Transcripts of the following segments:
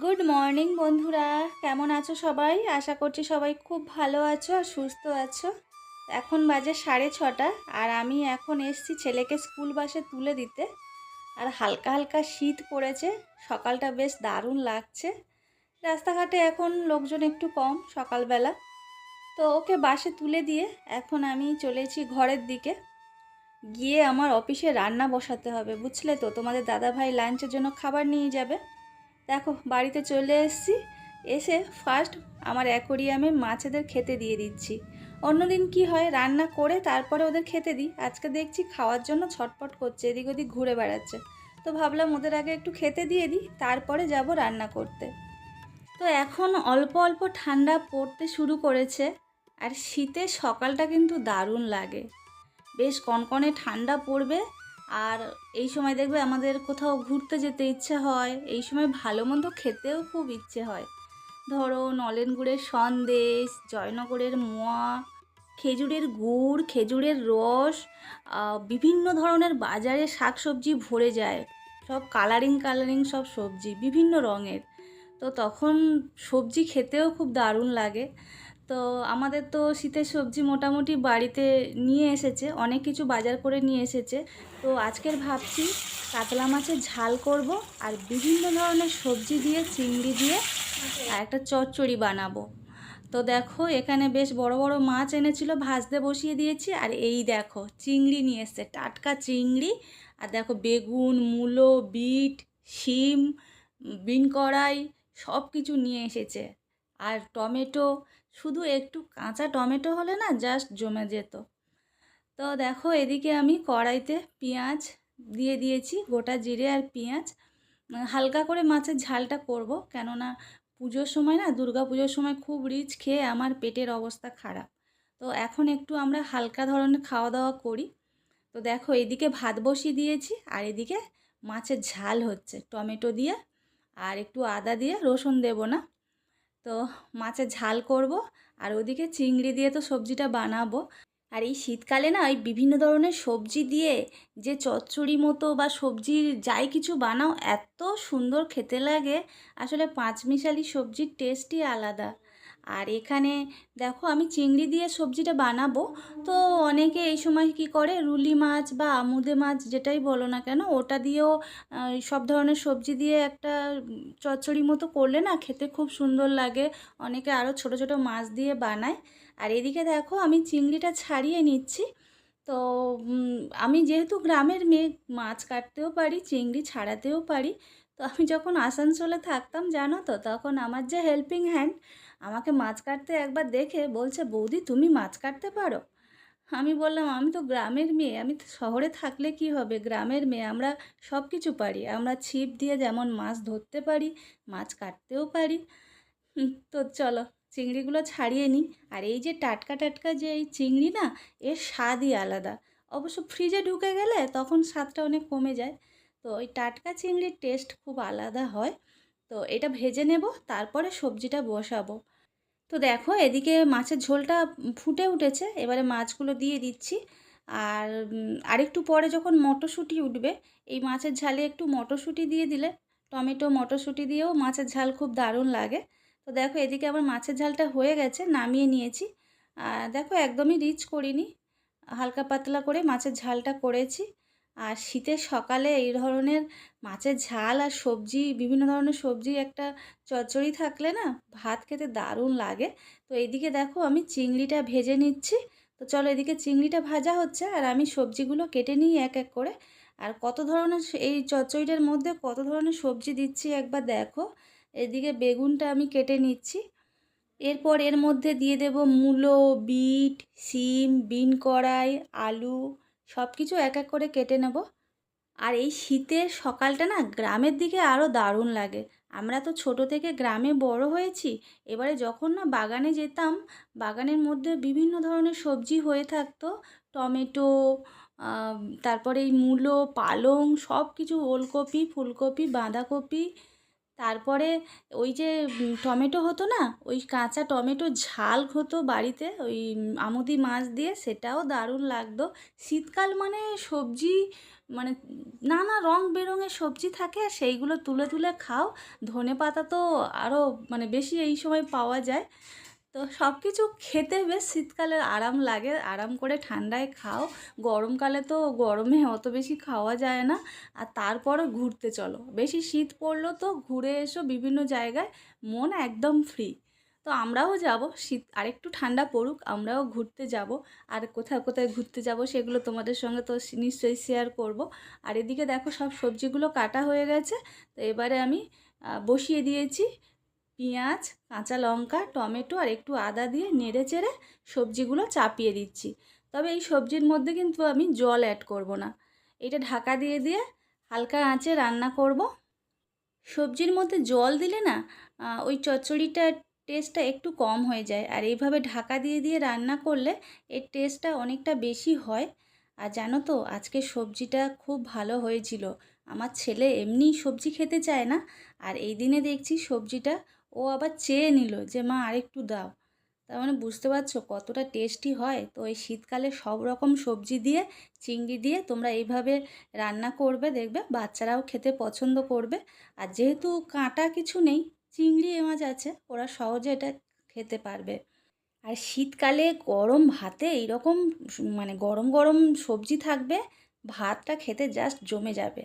Good morning বন্ধুরা। কেমন আছো সবাই? আশা করছি সবাই খুব ভালো আছো আর সুস্থ আছো। এখন বাজে সাড়ে ছটা আর আমি এখন এসছি ছেলেকে স্কুল বাসে তুলে দিতে। আর হালকা হালকা শীত পড়েছে, সকালটা বেশ দারুণ লাগছে। রাস্তাঘাটে এখন লোকজন একটু কম সকালবেলা। তো ওকে বাসে তুলে দিয়ে এখন আমি চলেছি ঘরের দিকে। গিয়ে আমার অফিসে রান্না বসাতে হবে, বুঝলে তো? তোমাদের দাদা ভাই লাঞ্চের জন্য খাবার নিয়ে যাবে। দেখো, বাড়িতে চলে এসেছি। এসে ফার্স্ট আমার অ্যাকোরিয়ামে মাছেদের খেতে দিয়ে দিচ্ছি। অন্যদিন কি হয়, রান্না করে তারপরে ওদের খেতে দিই। আজকে দেখছি খাওয়ার জন্য ছটপট করছে, এদিক ওদিক ঘুরে বেড়াচ্ছে। তো ভাবলাম ওদের আগে একটু খেতে দিয়ে দিই, তারপরে যাব রান্না করতে। তো এখন অল্প অল্প ঠান্ডা পড়তে শুরু করেছে, আর শীতে সকালটা কিন্তু দারুণ লাগে। বেশ কনকনে ঠান্ডা পড়বে আর এই সময় দেখবে আমাদের কোথাও ঘুরতে যেতে ইচ্ছে হয়, এই সময় ভালো মন্দ খেতেও খুব ইচ্ছে হয়। ধরো নলেন গুড়ের সন্দেশ, জয়নগরের মোয়া, খেজুরের গুড়, খেজুরের রস বিভিন্ন ধরনের বাজারে শাকসবজি ভরে যায়। সব কালারিং কালারিং সব সবজি, বিভিন্ন রঙের। তো তখন সবজি খেতেও খুব দারুণ লাগে। তো আমাদের তো শীতের সবজি মোটামুটি বাড়িতে নিয়ে এসেছে, অনেক কিছু বাজার করে নিয়ে এসেছে। তো আজকের ভাবছি কাতলা মাছের ঝাল করব আর বিভিন্ন ধরনের সবজি দিয়ে, চিংড়ি দিয়ে আর একটা চচ্চড়ি বানাবো। তো দেখো, এখানে বেশ বড় বড় মাছ এনেছিল, ভাজতে বসিয়ে দিয়েছি আর এই দেখো, চিংড়ি নিয়ে এসছে, টাটকা চিংড়ি। আর দেখো, বেগুন, মূলো, বিট, শিম, বিন কড়াই সব কিছু নিয়ে এসেছে। আর টমেটো, শুধু একটু কাঁচা টমেটো হলে না জাস্ট জমে যেত। তো দেখো এদিকে আমি কড়াইতে পেঁয়াজ দিয়ে দিয়েছি, গোটা জিরে আর পেঁয়াজ। হালকা করে মাছের ঝালটা করব, কেননা পুজোর সময় না, দুর্গা পুজোর সময় খুব রিচ খেয়ে আমার পেটের অবস্থা খারাপ। তো এখন একটু আমরা হালকা ধরনের খাওয়া দাওয়া করি। তো দেখো এদিকে ভাত বসিয়ে দিয়েছি, আর এদিকে মাছের ঝাল হচ্ছে। টমেটো দিয়ে আর একটু আদা দিয়ে রসুন দেবো না। তো মাছের ঝাল করব আর ওদিকে চিংড়ি দিয়ে তো সবজিটা বানাবো। আর এই শীতকালে না ওই বিভিন্ন ধরনের সবজি দিয়ে যে চচ্চড়ি মতো বা সবজির যাই কিছু বানাও, এত সুন্দর খেতে লাগে। আসলে পাঁচমিশালি সবজির টেস্টই আলাদা। আর এখানে দেখো আমি চিংড়ি দিয়ে সবজিটা বানাবো। তো অনেকে এই সময় কি করে? রুলি মাছ বা আমুদে মাছ যেটাই বলো না কেন, ওটা দিয়েও সব ধরনের সবজি দিয়ে একটা চচ্চড়ি মতো করলে না খেতে খুব সুন্দর লাগে। অনেকে আরও ছোট ছোট মাছ দিয়ে বানায়। আর এদিকে দেখো আমি চিংড়িটা ছাড়িয়ে নিচ্ছি। তো আমি যেহেতু গ্রামের মেয়ে, মাছ কাটতেও পারি, চিংড়ি ছাড়াতেও পারি। তো আমি যখন আসানসোলে থাকতাম জানো তো, তখন আমার যে হেল্পিং হ্যান্ড আমাকে মাছ কাটতে একবার দেখে বলছে, বৌদি, তুমি মাছ কাটতে পারো? আমি বললাম, আমি তো গ্রামের মেয়ে, আমি শহরে থাকলে কি হবে? গ্রামের মেয়ে, আমরা সব কিছু পারি। আমরা ছিপ দিয়ে যেমন মাছ ধরতে পারি, মাছ কাটতেও পারি। তো চলো, চিংড়িগুলো ছাড়িয়ে নিই। আর এই যে টাটকা টাটকা যে এই চিংড়ি না, এর স্বাদই আলাদা। অবশ্য ফ্রিজে ঢুকে গেলে তখন স্বাদটা অনেক কমে যায়। তো ওই টাটকা চিংড়ির টেস্ট খুব আলাদা হয়। তো এটা ভেজে নেব, তারপরে সবজিটা বসাবো। তো দেখো এদিকে মাছের ঝোলটা ফুটে উঠেছে, এবারে মাছগুলো দিয়ে দিচ্ছি। আর আরেকটু পরে যখন মটরশুঁটি উঠবে, এই মাছের ঝালে একটু মটরশুঁটি দিয়ে দিলে, টমেটো, মটরশুঁটি দিয়েও মাছের ঝাল খুব দারুণ লাগে। তো দেখো এদিকে আমার মাছের ঝালটা হয়ে গেছে, নামিয়ে নিয়েছি। আর দেখো একদমই রিচ করিনি, হালকা পাতলা করে মাছের ঝালটা করেছি। আর শীতের সকালে এই ধরনের মাছের ঝাল আর সবজি, বিভিন্ন ধরনের সবজি, একটা চচ্চড়ি থাকলে না ভাত খেতে দারুণ লাগে। তো এইদিকে দেখো আমি চিংড়িটা ভেজে নিচ্ছি। তো চলো এদিকে চিংড়িটা ভাজা হচ্ছে আর আমি সবজিগুলো কেটে নিই এক এক করে। আর কত ধরনের এই চচ্চড়িটার মধ্যে কত ধরনের সবজি দিচ্ছি একবার দেখো। এদিকে বেগুনটা আমি কেটে নিচ্ছি। এরপর এর মধ্যে দিয়ে দেব মূলো, বিট, সিম, বিন কড়াই, আলু সব কিছু এক এক করে কেটে নেব। আর এই শীতের সকালটা না গ্রামের দিকে আরও দারুণ লাগে। আমরা তো ছোট থেকে গ্রামে বড় হয়েছি। এবারে যখন না বাগানে যেতাম, বাগানের মধ্যে বিভিন্ন ধরনের সবজি হয়ে থাকতো। টমেটো তারপরে এই মূলো, পালং সব কিছু ওলকপি, ফুলকপি, বাঁধাকপি তারপরে ওই যে টমেটো হতো না, ওই কাঁচা টমেটো ঝাল হতো বাড়িতে, ওই আমদি মাছ দিয়ে, সেটাও দারুণ লাগতো। শীতকাল মানে সবজি মানে নানা রং বেরঙের সবজি থাকে, আর সেইগুলো তুলে তুলে খাও। ধনে পাতা তো আরও মানে বেশি এই সময় পাওয়া যায়। তো সব কিছু খেতে বেশ শীতকালে আরাম লাগে। আরাম করে ঠান্ডায় খাও। গরমকালে তো গরমে অত বেশি খাওয়া যায় না। আর তারপরে ঘুরতে চলো। বেশি শীত পড়ল তো ঘুরে এসো বিভিন্ন জায়গায়। মন একদম ফ্রি তো আমরাও যাব। শীত আরেকটু ঠান্ডা পড়ুক, আমরাও ঘুরতে যাব। আর কোথায় কোথায় ঘুরতে যাব সেগুলো তোমাদের সঙ্গে তো নিশ্চয়ই শেয়ার করব। আর এদিকে দেখো সব সবজিগুলো কাটা হয়ে গেছে। তো এবারে আমি বসিয়ে দিয়েছি। পেঁয়াজ, কাঁচা লঙ্কা, টমেটো আর একটু আদা দিয়ে নেড়ে চেড়ে সবজিগুলো চাপিয়ে দিচ্ছি। তবে এই সবজির মধ্যে কিন্তু আমি জল অ্যাড করব না। এটা ঢাকা দিয়ে দিয়ে হালকা আঁচে রান্না করব। সবজির মধ্যে জল দিলে না ওই চচ্চড়িটার টেস্টটা একটু কম হয়ে যায়। আর এইভাবে ঢাকা দিয়ে দিয়ে রান্না করলে এর টেস্টটা অনেকটা বেশি হয়। আর জানো তো, আজকে সবজিটা খুব ভালো হয়েছিল। আমার ছেলে এমনি সবজি খেতে চায় না। আর এই দিনে দেখছি সবজিটা ও আবার চেয়ে নিল যে, মা, আরেকটু দাও। তার মানে বুঝতে পারছ কতটা টেস্টি হয়? তো এই শীতকালে সব রকম সবজি দিয়ে, চিংড়ি দিয়ে তোমরা এইভাবে রান্না করবে, দেখবে বাচ্চারাও খেতে পছন্দ করবে। আর যেহেতু কাঁটা কিছু নেই, চিংড়ি এ মাছ আছে, ওরা সহজে এটা খেতে পারবে। আর শীতকালে গরম ভাতে এইরকম মানে গরম গরম সবজি থাকবে, ভাতটা খেতে জাস্ট জমে যাবে।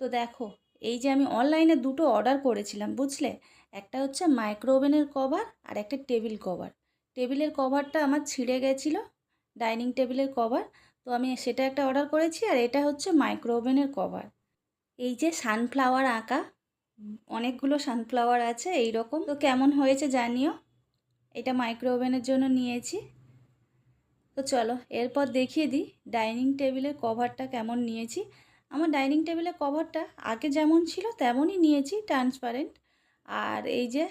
তো দেখো, এই যে আমি অনলাইনে দুটো অর্ডার করেছিলাম, বুঝলে? একটা হচ্ছে মাইক্রো ওভেনের কভার আর একটা টেবিল কভার টেবিলের কভারটা আমার ছিঁড়ে গেছিল ডাইনিং টেবিলের কভার তো আমি সেটা একটা অর্ডার করেছি আর এটা হচ্ছে মাইক্রো ওভেনের কভার এই যে সানফ্লাওয়ার আঁকা, অনেকগুলো সানফ্লাওয়ার আছে এই রকম তো কেমন হয়েছে জানিও? এটা মাইক্রো ওভেনের জন্য নিয়েছি। তো চলো, এরপর দেখিয়ে দিই ডাইনিং টেবিলের কভারটা কেমন নিয়েছি। আমার ডাইনিং টেবিলের কভারটা আগে যেমন ছিল তেমনই নিয়েছি ট্রান্সপারেন্ট আর এই যে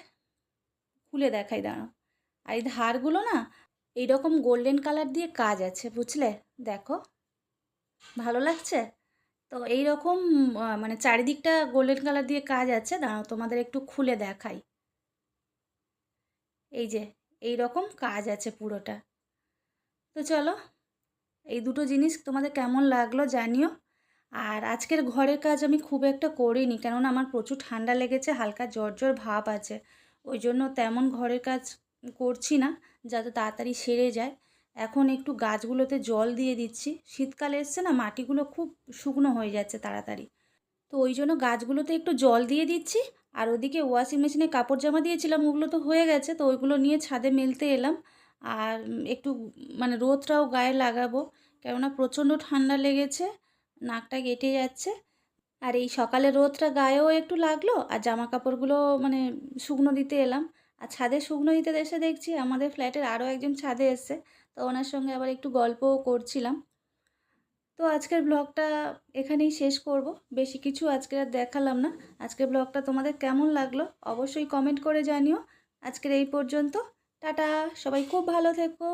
খুলে দেখাই, দাঁড়াও। আর এই ধারগুলো না এইরকম গোল্ডেন কালার দিয়ে কাজ আছে, বুঝলে? দেখো, ভালো লাগছে? তো এই রকম মানে চারিদিকটা গোল্ডেন কালার দিয়ে কাজ আছে, দাঁড়াও তোমাদের একটু খুলে দেখাই। এই যে এই রকম কাজ আছে পুরোটা। তো চলো, এই দুটো জিনিস তোমাদের কেমন লাগল জানিও। আর আজকের ঘরের কাজ আমি খুব একটা করিনি, কেননা আমার প্রচুর ঠান্ডা লেগেছে, হালকা জ্বর জ্বর ভাব আছে। ওই জন্য তেমন ঘরের কাজ করছি না, যাতে তাড়াতাড়ি সেরে যায়। এখন একটু গাছগুলোতে জল দিয়ে দিচ্ছি। শীতকাল এসছে না, মাটিগুলো খুব শুকনো হয়ে যাচ্ছে তাড়াতাড়ি। তো ওই জন্য গাছগুলোতে একটু জল দিয়ে দিচ্ছি, আর ওদিকে ওয়াশিং মেশিনে কাপড় জামা দিয়েছিলাম, ওগুলো তো হয়ে গেছে, তো ওইগুলো নিয়ে ছাদে মেলতে এলাম। আর একটু মানে রোদটাও গায়ে লাগাবো, কেননা প্রচণ্ড ঠান্ডা লেগেছে। নাকটা কেটে যাচ্ছে। আর এই সকালে রোদটা গায়েও একটু লাগল আর জামা কাপড়গুলো মানে শুকনো দিতে এলাম। আর ছাদে শুকনো দিতে এসে দেখছি আমাদের ফ্ল্যাটের আরও একজন ছাদে এসছে। তো ওনার সঙ্গে আবার একটু গল্পও করছিলাম। তো আজকের ব্লগটা এখানেই শেষ করব। বেশি কিছু আজকে আর দেখালাম না। আজকের ব্লগটা তোমাদের কেমন লাগল অবশ্যই কমেন্ট করে জানিও। আজকের এই পর্যন্ত। টাটা! সবাই খুব ভালো থেকো।